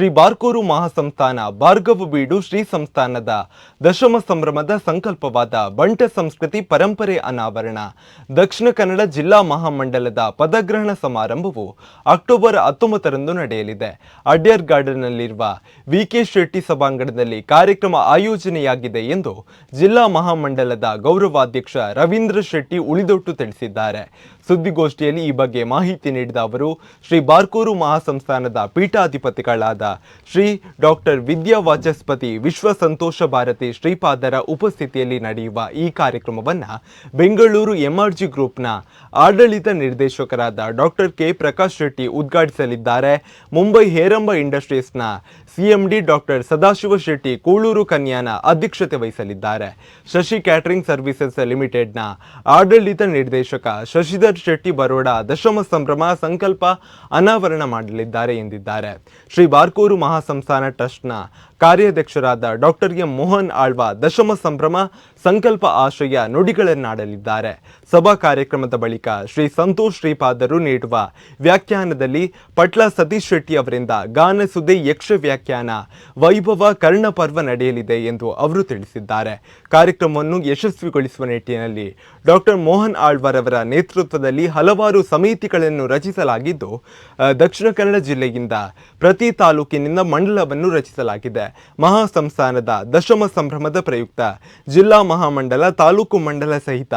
ಶ್ರೀ ಬಾರ್ಕೂರು ಮಹಾಸಂಸ್ಥಾನ ಭಾರ್ಗವ ಬೀಡು ಶ್ರೀ ಸಂಸ್ಥಾನದ ದಶಮ ಸಂಭ್ರಮದ ಸಂಕಲ್ಪವಾದ ಬಂಟ ಸಂಸ್ಕೃತಿ ಪರಂಪರೆ ಅನಾವರಣ. ದಕ್ಷಿಣ ಕನ್ನಡ ಜಿಲ್ಲಾ ಮಹಾಮಂಡಲದ ಪದಗ್ರಹಣ ಸಮಾರಂಭವು ಅಕ್ಟೋಬರ್ ಹತ್ತೊಂಬತ್ತರಂದು ನಡೆಯಲಿದೆ. ಅಡ್ಯರ್ ಗಾರ್ಡನ್ನಲ್ಲಿರುವ ವಿಕೆ ಶೆಟ್ಟಿ ಸಭಾಂಗಣದಲ್ಲಿ ಕಾರ್ಯಕ್ರಮ ಆಯೋಜನೆಯಾಗಿದೆ ಎಂದು ಜಿಲ್ಲಾ ಮಹಾಮಂಡಲದ ಗೌರವಾಧ್ಯಕ್ಷ ರವೀಂದ್ರ ಶೆಟ್ಟಿ ಉಳಿದೊಟ್ಟು ತಿಳಿಸಿದ್ದಾರೆ. ಸುದ್ದಿಗೋಷ್ಠಿಯಲ್ಲಿ ಈ ಬಗ್ಗೆ ಮಾಹಿತಿ ನೀಡಿದ ಅವರು, ಶ್ರೀ ಬಾರ್ಕೂರು ಮಹಾಸಂಸ್ಥಾನದ ಪೀಠಾಧಿಪತಿಗಳಾದ ಶ್ರೀ ಡಾಕ್ಟರ್ ವಿದ್ಯಾ ವಾಚಸ್ಪತಿ ವಿಶ್ವ ಸಂತೋಷ ಭಾರತಿ ಶ್ರೀಪಾದರ ಉಪಸ್ಥಿತಿಯಲ್ಲಿ ನಡೆಯುವ ಈ ಕಾರ್ಯಕ್ರಮವನ್ನು ಬೆಂಗಳೂರು ಎಂಆರ್ಜಿ ಗ್ರೂಪ್ನ ಆಡಳಿತ ನಿರ್ದೇಶಕರಾದ ಡಾಕ್ಟರ್ ಕೆ ಪ್ರಕಾಶ್ ಶೆಟ್ಟಿ ಉದ್ಘಾಟಿಸಲಿದ್ದಾರೆ. ಮುಂಬೈ ಹೇರಂಬ ಇಂಡಸ್ಟ್ರೀಸ್ನ ಸಿಎಂಡಿ ಡಾಕ್ಟರ್ ಸದಾಶಿವ ಶೆಟ್ಟಿ ಕೂಳೂರು ಕನ್ಯಾನ ಅಧ್ಯಕ್ಷತೆ ವಹಿಸಲಿದ್ದಾರೆ. ಶಶಿ ಕ್ಯಾಟರಿಂಗ್ ಸರ್ವಿಸಸ್ ಲಿಮಿಟೆಡ್ನ ಆಡಳಿತ ನಿರ್ದೇಶಕ ಶಶಿಧರ್ ಶೆಟ್ಟಿ ಬರೋಡ ದಶಮ ಸಂಭ್ರಮ ಸಂಕಲ್ಪ ಅನಾವರಣ ಮಾಡಲಿದ್ದಾರೆ ಎಂದಿದ್ದಾರೆ. ಶ್ರೀ ಬಾರ್ಕೂರು ಮಹಾಸಂಸ್ಥಾನ ಟ್ರಸ್ಟ್ನ ಕಾರ್ಯಾಧ್ಯಕ್ಷರಾದ ಡಾಕ್ಟರ್ ಎಂ ಮೋಹನ್ ಆಳ್ವ ದಶಮ ಸಂಭ್ರಮ ಸಂಕಲ್ಪ ಆಶ್ರಯ ನುಡಿಗಳನ್ನಾಡಲಿದ್ದಾರೆ. ಸಭಾ ಕಾರ್ಯಕ್ರಮದ ಬಳಿಕ ಶ್ರೀ ಸಂತೋಷ್ ಶ್ರೀಪಾದರು ನೀಡುವ ವ್ಯಾಖ್ಯಾನದಲ್ಲಿ ಪಟ್ಲ ಸತೀಶ್ ಶೆಟ್ಟಿ ಅವರಿಂದ ಗಾನಸುದೆ ಯಕ್ಷ ವ್ಯಾಖ್ಯಾನ ವೈಭವ ಕರ್ಣಪರ್ವ ನಡೆಯಲಿದೆ ಎಂದು ಅವರು ತಿಳಿಸಿದ್ದಾರೆ. ಕಾರ್ಯಕ್ರಮವನ್ನು ಯಶಸ್ವಿಗೊಳಿಸುವ ನಿಟ್ಟಿನಲ್ಲಿ ಡಾಕ್ಟರ್ ಮೋಹನ್ ಆಳ್ವರವರ ನೇತೃತ್ವದಲ್ಲಿ ಹಲವಾರು ಸಮಿತಿಗಳನ್ನು ರಚಿಸಲಾಗಿದ್ದು ದಕ್ಷಿಣ ಕನ್ನಡ ಜಿಲ್ಲೆಯಿಂದ ಪ್ರತಿ ತಾಲೂಕಿನಿಂದ ಮಂಡಲವನ್ನು ರಚಿಸಲಾಗಿದೆ. ಮಹಾಸಂಸ್ಥಾನದ ದಶಮ ಸಂಭ್ರಮದ ಪ್ರಯುಕ್ತ ಜಿಲ್ಲಾ ಮಹಾಮಂಡಲ ತಾಲೂಕು ಮಂಡಲ ಸಹಿತ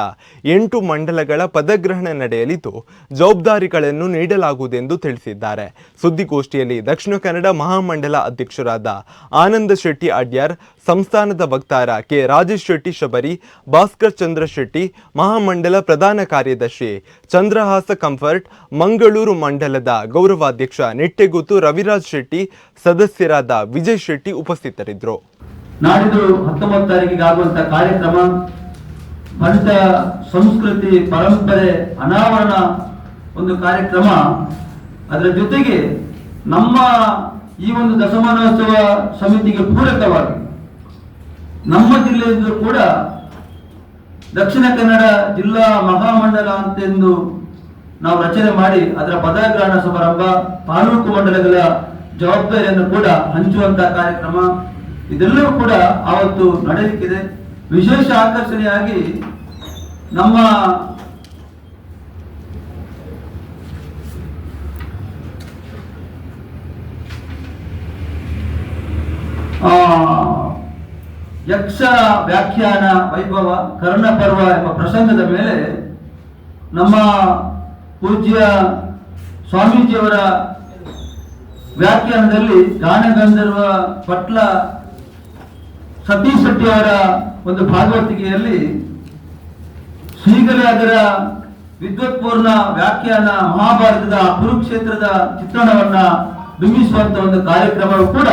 ಎಂಟು ಮಂಡಲಗಳ ಪದಗ್ರಹಣ ನಡೆಯಲಿದ್ದು, ಜವಾಬ್ದಾರಿಗಳನ್ನು ನೀಡಲಾಗುವುದೆಂದು ತಿಳಿಸಿದ್ದಾರೆ. ಸುದ್ದಿಗೋಷ್ಠಿಯಲ್ಲಿ ದಕ್ಷಿಣ ಕನ್ನಡ ಮಹಾಮಂಡಲ ಅಧ್ಯಕ್ಷರಾದ ಆನಂದ ಶೆಟ್ಟಿ ಅಡ್ಯಾರ್, ಸಂಸ್ಥಾನದ ವಕ್ತಾರ ಕೆ. ರಾಜೇಶ್ ಶೆಟ್ಟಿ ಶಬರಿ, ಭಾಸ್ಕರ್ ಚಂದ್ರ ಶೆಟ್ಟಿ, ಮಹಾಮಂಡಲ ಪ್ರಧಾನ ಕಾರ್ಯದರ್ಶಿ ಚಂದ್ರಹಾಸ ಕಂಫರ್ಟ್, ಮಂಗಳೂರು ಮಂಡಲದ ಗೌರವಾಧ್ಯಕ್ಷ ನೆಟ್ಟೆಗುತ್ತು ರವಿರಾಜ್ ಶೆಟ್ಟಿ, ಸದಸ್ಯರಾದ ವಿಜಯ್ ಶೆಟ್ಟಿ ಉಪಸ್ಥಿತರಿದ್ದರು. ನಾಡಿದ್ದು ಹತ್ತೊಂಬತ್ತು ತಾರೀಕಿಗೆ ಆಗುವಂತ ಕಾರ್ಯಕ್ರಮ, ಮನುಷ್ಯ ಸಂಸ್ಕೃತಿ ಪರಂಪರೆ ಅನಾವರಣ ಒಂದು ಕಾರ್ಯಕ್ರಮ. ಅದರ ಜೊತೆಗೆ ನಮ್ಮ ಈ ಒಂದು ದಶಮಾನೋತ್ಸವ ಸಮಿತಿಗೆ ಪೂರಕವಾಗಿ ನಮ್ಮ ಜಿಲ್ಲೆಯಿಂದಲೂ ಕೂಡ ದಕ್ಷಿಣ ಕನ್ನಡ ಜಿಲ್ಲಾ ಮಹಾಮಂಡಲ ಅಂತೆಂದು ನಾವು ರಚನೆ ಮಾಡಿ ಅದರ ಪದಗ್ರಹಣ ಸಮಾರಂಭ ತಾಲೂಕು ಮಂಡಲಗಳ ಜವಾಬ್ದಾರಿಯನ್ನು ಕೂಡ ಹಂಚುವಂತಹ ಕಾರ್ಯಕ್ರಮ ಇದೆಲ್ಲವೂ ಕೂಡ ಆವತ್ತು ನಡೆಯಲಿಕ್ಕಿದೆ ವಿಶೇಷ ಆಕರ್ಷಣೆಯಾಗಿ ನಮ್ಮ ಯಕ್ಷ ವ್ಯಾಖ್ಯಾನ ವೈಭವ ಕರ್ಣಪರ್ವ ಎಂಬ ಪ್ರಸಂಗದ ಮೇಲೆ ನಮ್ಮ ಪೂಜ್ಯ ಸ್ವಾಮೀಜಿಯವರ ವ್ಯಾಖ್ಯಾನದಲ್ಲಿ ಗಾನಗಂಧರ್ವ ಪಟ್ಲ ಸತೀಶ್ ಶೆಟ್ಟಿಯವರ ಒಂದು ಭಾಗವತಿಕೆಯಲ್ಲಿ ಈಗಲೇ ಅದರ ವಿದ್ವತ್ಪೂರ್ಣ ವ್ಯಾಖ್ಯಾನ ಮಹಾಭಾರತದ ಕುರುಕ್ಷೇತ್ರದ ಚಿತ್ರಣವನ್ನ ಬಿಂಬಿಸುವಂತ ಒಂದು ಕಾರ್ಯಕ್ರಮವು ಕೂಡ